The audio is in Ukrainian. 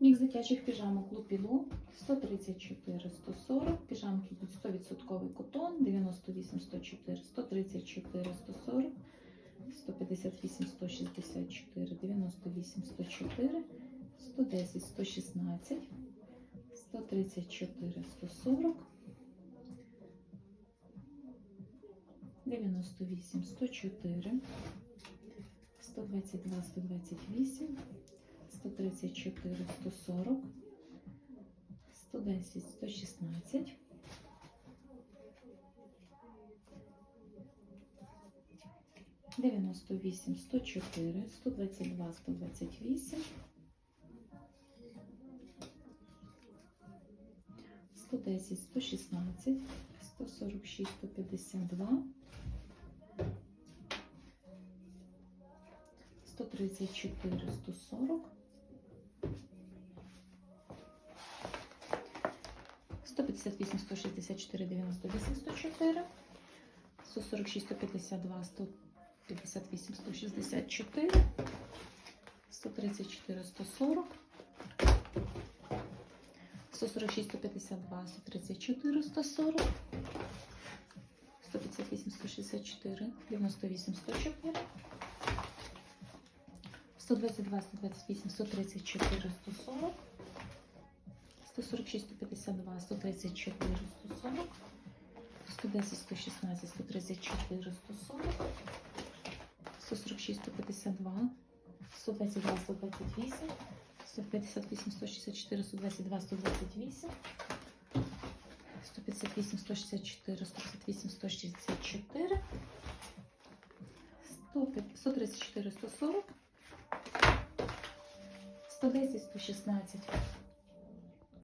Мікс дитячих піжамок Лупілу 134 140, піжамки будуть 100% котон, 98 104, 134 140, 158 164, 98 104, 110 116, 134 140, 98 104, 122 128, 134 140, 110 116, 98 104, 122 128, 110 116, 146 152, 134 140, 158 164 98 104, 146 152 158 164, 134 140, 146 152 134 140, 158 164 98 104, 122 128 134 140, 146 152 134 140, 110 116 134 140, 146 152 122 128, 158 164 122 128, 158 164 158 164, 134 140, 110 116,